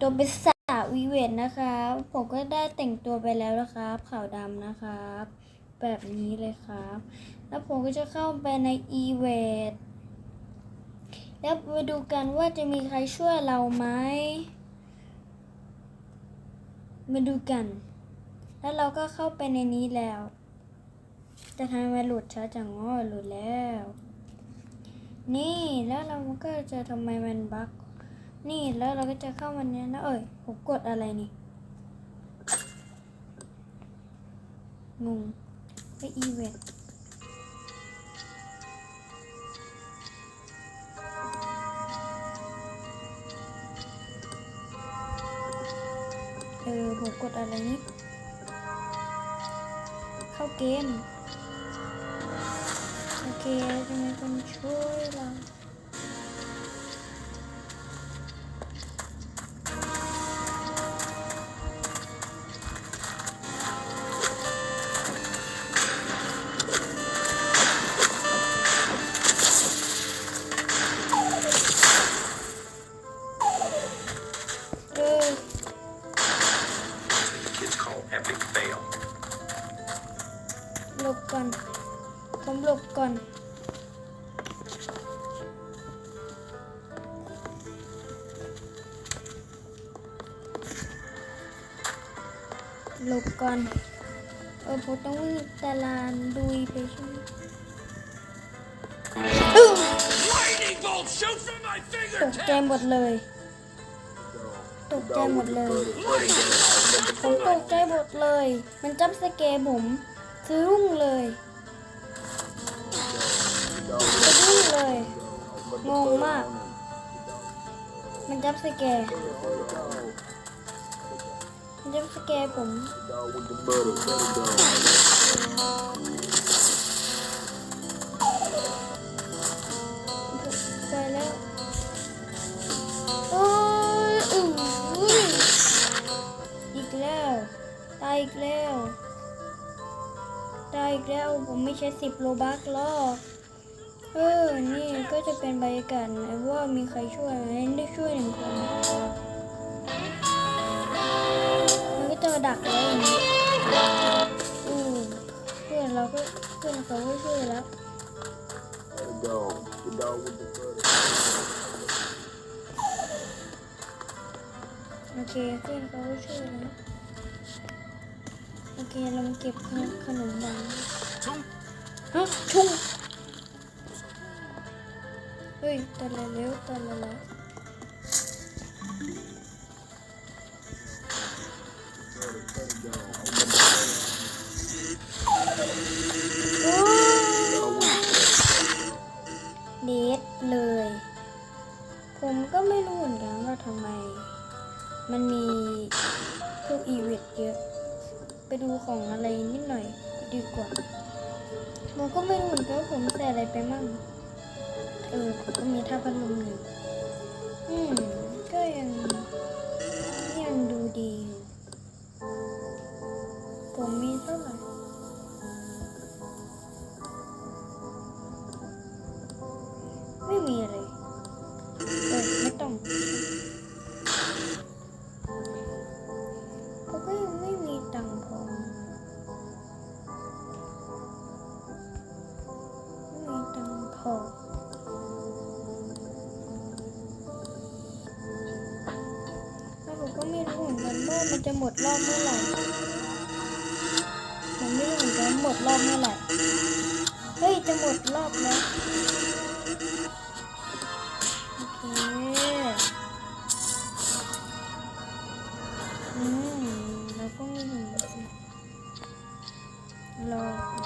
ตัวเป็นสาวีเวนนะครับ ผมก็ได้แต่งตัวไปแล้วนะครับขาวดำนะครับ แบบนี้เลยครับ แล้วผมก็จะเข้าไปในอีเวนแล้วมาดูกันว่าจะมีใครช่วยเราไหมมาดูกัน แล้วเราก็เข้าไปในนี้แล้วแต่ทำไมหลุดช้าจังง้อหลุดแล้ว นี่แล้วเราก็จะทำไมมันบั๊ก นี่แล้วเราก็จะเข้ามันเนี้ยนะเอ้ยผมกดอะไรนี่งงไปอีเวนต์เออผมกดอะไรนี่เข้าเกม โอเคจะมีคนช่วยเรา หลบก่อน เออผมต้องวิ่งตารานดุยไปใช่ไหมตกใจหมดเลย ตกใจหมดเลย ผมตกใจหมดเลย มันจับสเกผมซื้อรุ่งเลยสะดุ้งเลย งงมาก มันจับสเก ร์มันจับสเกร์ผมไปแล้วโอ้ยอื้อหืออีกแล้ว ตายอีกแล้ว ตายอีกแล้ว ผมไม่ใช่สิบโลบักหรอกเออ นี่ก็จะเป็นบรรยากาศนว่ามีใครช่วยไหมได้ช่วยหนึ่งคน จะดักแล้วอย่างนี้อือเพื่อนเราก็เพื่อนเขาก็ช่วยแล้ว The dog. The dog with the butter. โอเคเพื่อนเขาก็ช่วยแล้ว โอเคเรามาเก็บขนมหวาฮะชุ่งเฮ้ยตอนละเร็วตอนละแล้ว เดทเลย ผมก็ไม่รู้เหมือนกันว่าทำไม มันมีพวกอีเวนต์เยอะ ไปดูของอะไรนิดหน่อยดีกว่าผมก็ไม่รู้เหมือนกันว่าผมใส่อะไรไปมั่ง เออผมก็มีท่าพัดลมอยู่อืม ก็ยังยังดูดีอยู่ ม่มีอะไร เออไม่ต้องเขาก็ยังไม่มีตังค์พอไม่มีตังค์พอแล้วผมก็ไม่รู้เหมือนกันว่ามันจะหมดรอบเมื่อไหร่ผมไม่รู้เหมือนกันหมดรอบเมื่อไหร่ เฮ้ย จะหมดรอบแล้ว คอืมแล้วก็มีหนึ่งสิรอ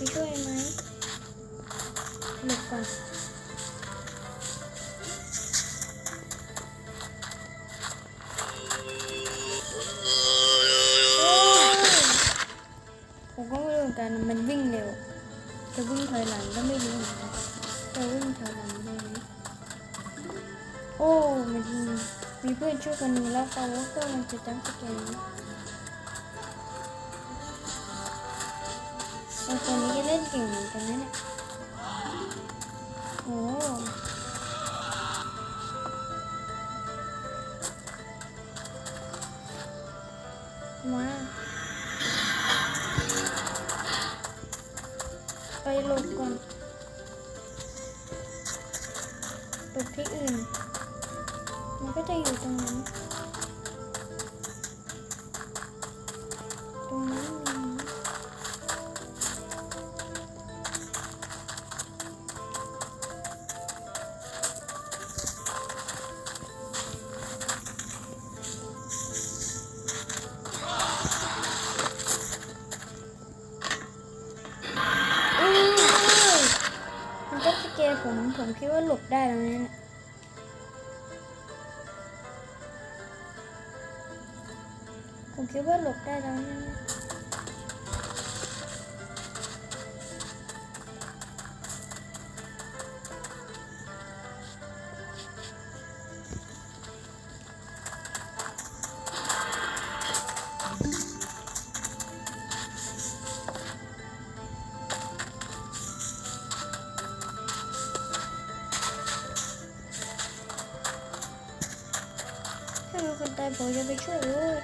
ไปช่วยไหมหลบก่อนผมก็ไม่รู้เหมือนกันมันวิ่งเร็ว จะวิ่งถอยหลังก็ไม่รู้เหมือนกันจะวิ่งถอยหลังได้ไหมโอ้มันมีเพื่อนช่วยกันนี้แล้วเขาก็มันจะจังสแกน ไอ้คนนี้ก็เล่นเก่งเหมือนกันนะเนี่ยโอ้มาไปหลบก่อนหลบที่อื่น มันก็จะอยู่ตรงนั้น คิดว่าหลบได้แล้วเนี่ยผมคิดว่าหลบได้แล้วนะถ้ามีคนตาย ผมจะไปช่วยเลย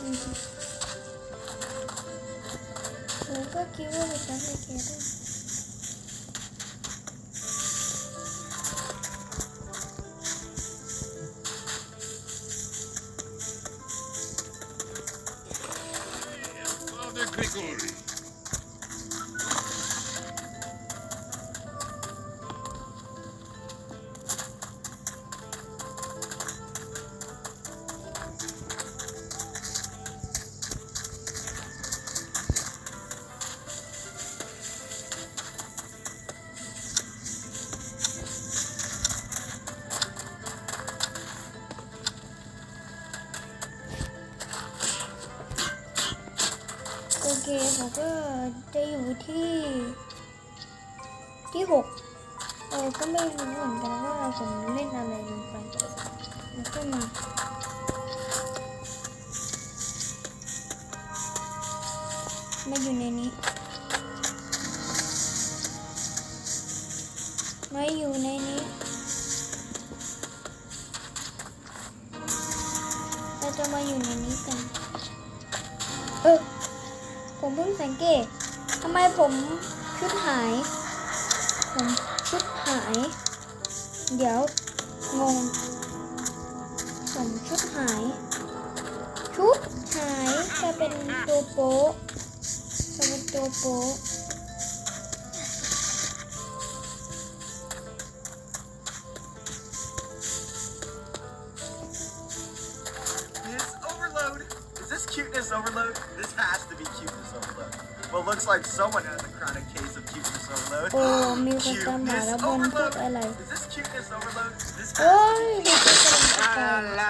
อืมผ ก็จะอยู่ที่ที่หกเออก็ไม่รู้เหมือนกันว่าผมเล่นอะไรลงไปแล้วก็มามา ชุดหาย ผมชุดหาย เดี๋ยว งง ผมชุดหาย ชุดหายจะเป็นตัวโป๊ะจะเป็นตัวโป๊ะ Is overload? Is this cuteness overload? This has to be cuteness overload. Well, looks like someone has โอ้มีคนตามหาแล้วบนพูดอะไรโอ้ยเด็กจะเป็ร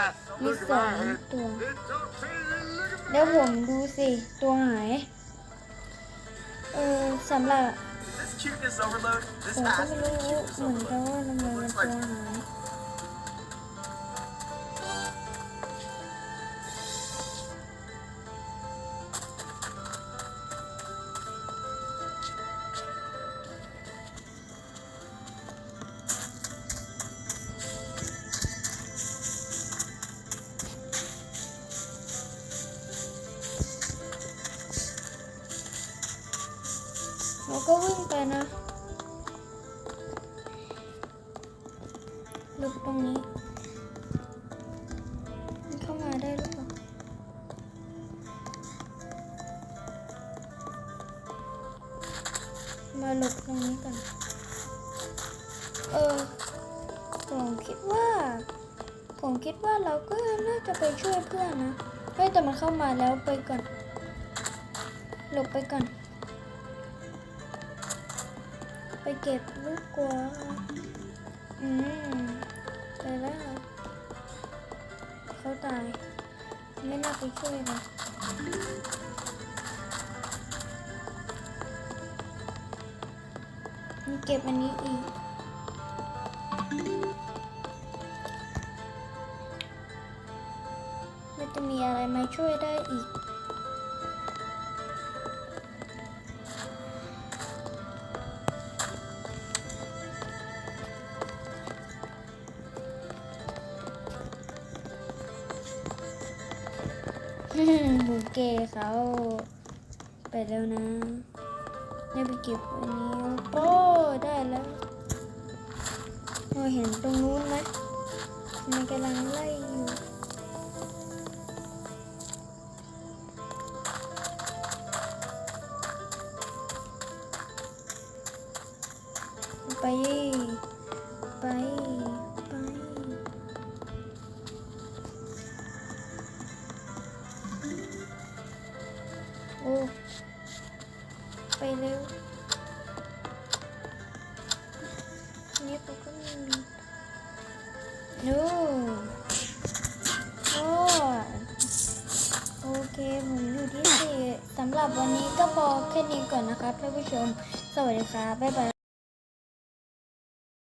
มีสองตัวเดี๋ยวผมดูสิตัวไหนเออสำหรับผมก็ไม่รู้เหมือนกันว่าทำไเมันตัวไหน ก็วิ่งไปนะหลุดตรงนี้มันเข้ามาได้หรือเปล่ามาหลบตรงนี้กันเออผมคิดว่า ผมคิดว่าเราก็น่าจะไปช่วยเพื่อนนะเฮ้ยแต่มันเข้ามาแล้วไปก่อน หลบไปก่อน ไปเก็บลูกกัวอืมไปแล้วเขาตาย ไม่น่าไปช่วยนะมันเก็บอันนี้อีกมันจะมีอะไรมาช่วยได้อีก บุเกเขาไปแล้วนะเนี่ยไปเก็บอันนี้โอ้ได้แล้วเราเห็นตรงนู้นไหมมันกำลังไล่อยู่ไปไป โอ้ ไปเร็วนี่เขาก็มีนู่โอ้โอเค ผมอยู่ที่สี่สำหรับวันนี้ก็พอแค่นี้ก่อนนะครับท่านผู้ชม สวัสดีครับ บ๊ายบาย